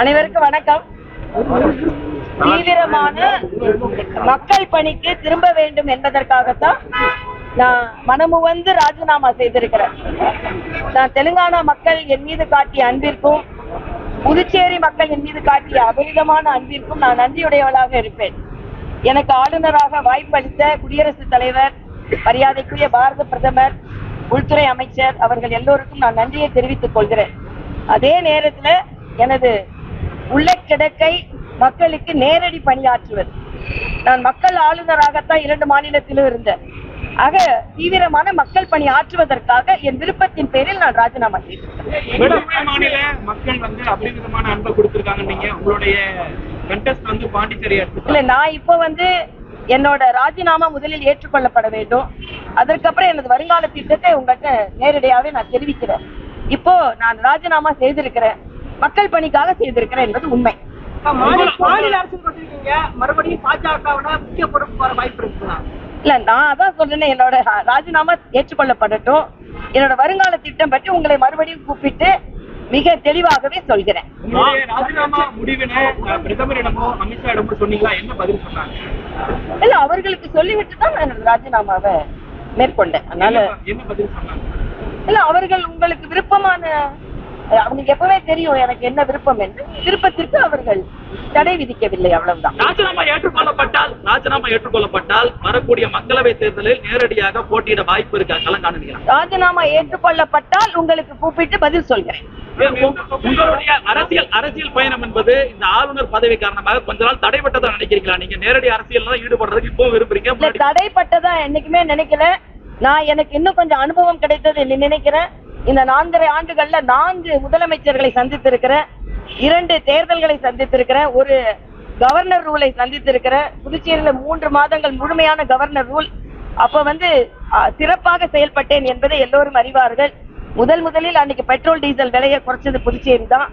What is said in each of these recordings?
அனைவருக்கும் வணக்கம். தீவிரமான மக்கள் பணிக்கு திரும்ப வேண்டும் என்பதற்காகத்தான் நான் மனமுவந்து ராஜினாமா செய்திருக்கிறேன். நான் தெலுங்கானா மக்கள் என் மீது காட்டிய அன்பிற்கும் புதுச்சேரி மக்கள் என் மீது காட்டிய அபரிதமான அன்பிற்கும் நான் நன்றியுடையவளாக இருப்பேன். எனக்கு ஆளுநராக வாய்ப்பளித்த குடியரசுத் தலைவர் மரியாதைக்குரிய பாரத பிரதமர் உள்துறை அமைச்சர் அவர்கள் எல்லோருக்கும் நான் நன்றியை தெரிவித்துக் கொள்கிறேன். அதே நேரத்துல எனது உள்ள கிடக்கை மக்களுக்கு நேரடி பணியாற்றுவது நான் மக்கள் ஆளுநராகத்தான் இரண்டு மாநிலத்திலும் இருந்தேன். ஆக தீவிரமான மக்கள் பணி ஆற்றுவதற்காக என் விருப்பத்தின் பேரில் நான் ராஜினாமா செய்தேன் மக்கள் வந்து அபரிமிதமான அன்பை கொடுத்திருக்காங்க நீங்க உங்களுடைய கண்டெஸ்ட் வந்து பாண்டிச்சேரி இல்ல நான் இப்போ வந்து என்னோட ராஜினாமா முதலில் ஏற்றுக்கொள்ளப்பட வேண்டும். அதற்கப்புறம் எனது வருங்கால திட்டத்தை உங்கள்கிட்ட நேரடியாவே நான் தெரிவிக்கிறேன். இப்போ நான் ராஜினாமா செய்திருக்கிறேன். மக்கள் பணிக்காக செய்திருக்கிறேன் என்பது உண்மை. மாநில கொண்டிருக்கீங்க. மறுபடியும் பாஜகவோட முக்கிய பொறுப்பு வர வாய்ப்பு இருக்குங்களா? இல்ல நான் அதான் சொல்றேன் என்னோட ராஜினாமா ஏற்றுக்கொள்ளப்படட்டும். என்னோட வருங்கால திட்டம் பற்றி உங்களை மறுபடியும் கூப்பிட்டு மிக தெளிவாகவே சொல்கிறேன். உங்களுடைய ராஜினாமா முடிவினை அஹ், பிரதமரிடமோ அமித்ஷா இடமோ சொன்னீங்களா? என்ன பதில் சொன்னாங்க? இல்ல அவர்களுக்கு சொல்லிவிட்டு தான் நான் ராஜினாமாவை மேற்கொண்டேன். அதனால என்ன- பதில் சொன்னாங்க? இல்ல அவர்கள் உங்களுக்கு விருப்பமான அவங்களுக்கு எப்பவே தெரியும் எனக்கு என்ன விருப்பம் என்று. விருப்பத்திற்கு அவர்கள் தடை விதிக்கவில்லை அவ்வளவுதான். ராஜினாமா ஏற்றுக்கொள்ளப்பட்டால் ராஜினாமா ஏற்றுக்கொள்ளப்பட்டால் வரக்கூடிய மக்களவை தேர்தலில் நேரடியாக போட்டியிட வாய்ப்பு இருக்கா? ராஜினாமா ஏற்றுக்கொள்ளப்பட்டால் உங்களுக்கு கூப்பிட்டு பதில் சொல்கிறேன். உங்களுடைய அரசியல் அரசியல் பயணம் என்பது இந்த ஆளுநர் பதவி காரணமாக கொஞ்ச நாள் தடைப்பட்டதா நினைக்கிறீங்களா? நீங்க நேரடி அரசியல் ஈடுபடுறதுக்கு இப்போ விரும்புறீங்க தடைப்பட்டதா என்னைக்குமே நினைக்கல. நான் எனக்கு இன்னும் கொஞ்சம் அனுபவம் கிடைத்தது நினைக்கிறேன். இந்த நான்கரை ஆண்டுகள்ல நான்கு முதலமைச்சர்களை சந்தித்திருக்கிறேன் இரண்டு தேர்தல்களை சந்தித்திருக்கிறேன் ஒரு கவர்னர் ரூலை சந்தித்திருக்கிறேன் புதுச்சேரியில மூன்று மாதங்கள் முழுமையான கவர்னர் ரூல் அப்ப வந்து சிறப்பாக செயல்பட்டேன் என்பதை எல்லோரும் அறிவார்கள். முதல் முதலில் அன்னைக்கு பெட்ரோல் டீசல் விலையை குறைச்சது புதுச்சேரி தான்.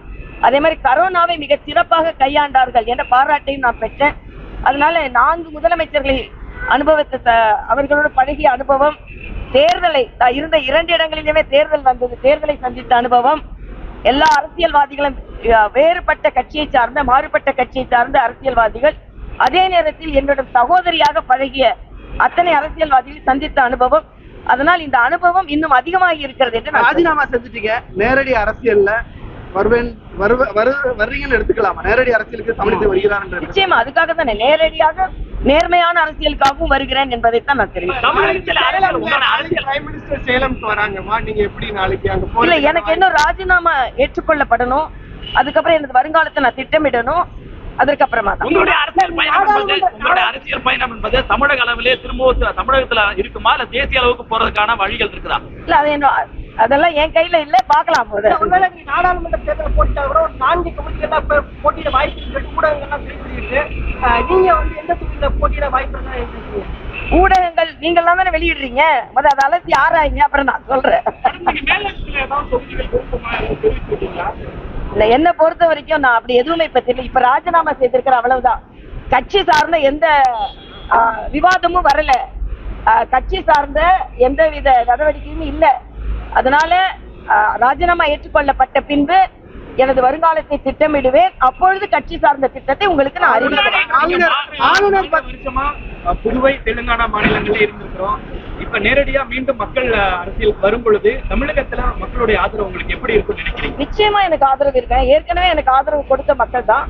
அதே மாதிரி கரோனாவை மிக சிறப்பாக கையாண்டார்கள் என்ற பாராட்டையும் நான் பெற்றேன். அதனால நான்கு முதலமைச்சர்களை அனுபவத்தை அவர்களோட அவர்களோடு பழகிய அனுபவம் தேர்தலை இருந்த இரண்டு இடங்களிலுமே தேர்தல் வந்தது. தேர்தலை சந்தித்த அனுபவம் எல்லா அரசியல்வாதிகளும் வேறுபட்ட கட்சியை சார்ந்த மாறுபட்ட கட்சியை சார்ந்த அரசியல்வாதிகள் அதே நேரத்தில் என்னுடன் சகோதரியாக பழகிய அத்தனை அரசியல்வாதிகளை சந்தித்த அனுபவம். அதனால் இந்த அனுபவம் இன்னும் அதிகமாகி இருக்கிறது என்று ராஜினாமா செஞ்சுட்டீங்க. நேரடி அரசியல்ல வருவேன். வர்றீங்கன்னு எடுத்துக்கலாமா? நேரடி அரசியலுக்கு தமிழகத்தை வருகிறார் நிச்சயமா அதுக்காக தானே நேரடியாக நேர்மையான அரசியலுக்காகவும் வருகிறேன் என்பதைத்தான் நான் தெரிவிக்கிறேன். சேலம்க்கு வராங்கம்மா நீங்க எப்படி நாளைக்கு அங்க இல்ல எனக்கு இன்னும் ராஜினாமா ஏற்றுக்கொள்ளப்படணும்? அதுக்கப்புறம் எனது வருங்காலத்தை நான் திட்டமிடணும். அதற்கப்புறமா தான் உங்களுடைய அரசியல் பயணம் என்பது உங்களுடைய அரசியல் பயணம் என்பது தமிழக அளவிலே திரும்ப தமிழகத்துல இருக்குமா? இல்ல தேசிய அளவுக்கு போறதுக்கான வழிகள் இருக்குதா? இல்ல அது என்ன அதெல்லாம் என் கையில இல்ல பாக்கலாம் போது நாடாளுமன்ற தேர்தல் போட்டிட்டா கூட ஒரு நான்கு போட்டியிட வாய்ப்பு ஊடகங்கள்லாம் நீங்க வந்து எந்த தொகுதியில போட்டியிட வாய்ப்பு? ஊடகங்கள் நீங்க எல்லாம் தானே வெளியிடுறீங்க. முத அதை அலசி ஆராய்ங்க அப்புறம் நான் சொல்றேன். இல்ல என்ன பொறுத்த வரைக்கும் நான் அப்படி எதுவுமே இப்ப தெரியல. இப்ப ராஜினாமா செய்திருக்கிற அவ்வளவுதான். கட்சி சார்ந்த எந்த விவாதமும் வரல. கட்சி சார்ந்த எந்த வித நடவடிக்கையும் இல்ல. அதனால ராஜினாமா ஏற்றுக்கொள்ளப்பட்ட பின்பு எனது வருங்காலத்தை திட்டமிடுவேன். அப்பொழுது கட்சி சார்ந்த திட்டத்தை உங்களுக்கு நான் அறிவிக்கிறேன். புதுவை தெலுங்கானா மாநிலங்கள்ல இருந்திருக்கிறோம். இப்ப நேரடியா மீண்டும் மக்கள் அரசியல் வரும் பொழுது தமிழகத்துல மக்களுடைய ஆதரவு உங்களுக்கு எப்படி இருக்கும்னு நினைக்கிறீங்க? நிச்சயமா எனக்கு ஆதரவு இருக்கேன். ஏற்கனவே எனக்கு ஆதரவு கொடுத்த மக்கள் தான்.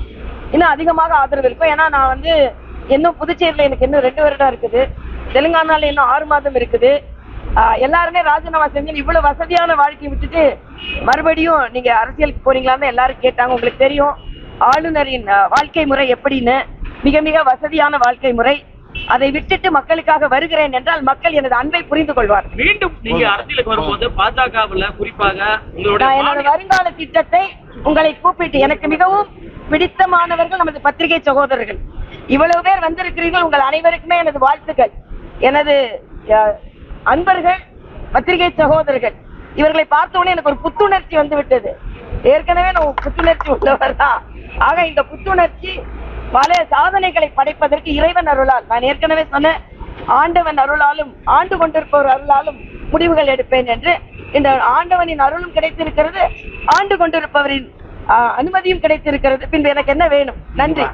இன்னும் அதிகமாக ஆதரவு இருக்கும். ஏன்னா நான் வந்து இன்னும் புதுச்சேரியில எனக்கு இன்னும் ரெண்டு வருடம் இருக்குது. தெலுங்கானால இன்னும் ஆறு மாதம் இருக்குது. எல்லாருமே ராஜினாமா செஞ்சு இவ்வளவு வசதியான வாழ்க்கையை விட்டுட்டு மறுபடியும் நீங்க அரசியலுக்கு போறீங்களான்னு எல்லாரும் கேட்டாங்க. உங்களுக்கு தெரியும். ஆளுநரின் வாழ்க்கை முறை எப்படின்னு. மிக மிக வசதியான வாழ்க்கை முறை. அதை விட்டுட்டு மக்களுக்காக வருகிறேன் என்றால் மக்கள் எனது அன்பை புரிந்து கொள்வார்கள் மீண்டும் நீங்க அரசியலுக்கு வரும்போது பாஜகவுல குறிப்பாக என்னோட வருங்கால திட்டத்தை உங்களை கூப்பிட்டு எனக்கு மிகவும் பிடித்தமானவர்கள் நமது பத்திரிகை சகோதரர்கள். இவ்வளவு பேர் வந்திருக்கிறீர்கள். உங்கள் அனைவருக்குமே எனது வாழ்த்துக்கள். எனது அன்பர்கள் பத்திரிகை சகோதரர்கள் இவர்களை பார்த்த உடனே எனக்கு ஒரு புத்துணர்ச்சி வந்து விட்டது ஏற்கனவே நான் புத்துணர்ச்சி உள்ளவர் தான். ஆக இந்த புத்துணர்ச்சி பல சாதனைகளை படைப்பதற்கு இறைவன் அருளால் நான் ஏற்கனவே சொன்னேன் ஆண்டவன் அருளாலும் ஆண்டு கொண்டிருப்பவர் அருளாலும் முடிவுகள் எடுப்பேன் என்று இந்த ஆண்டவனின் அருளும் கிடைத்திருக்கிறது ஆண்டு கொண்டிருப்பவரின் அனுமதியும் கிடைத்திருக்கிறது. பின்பு எனக்கு என்ன வேணும்? நன்றி.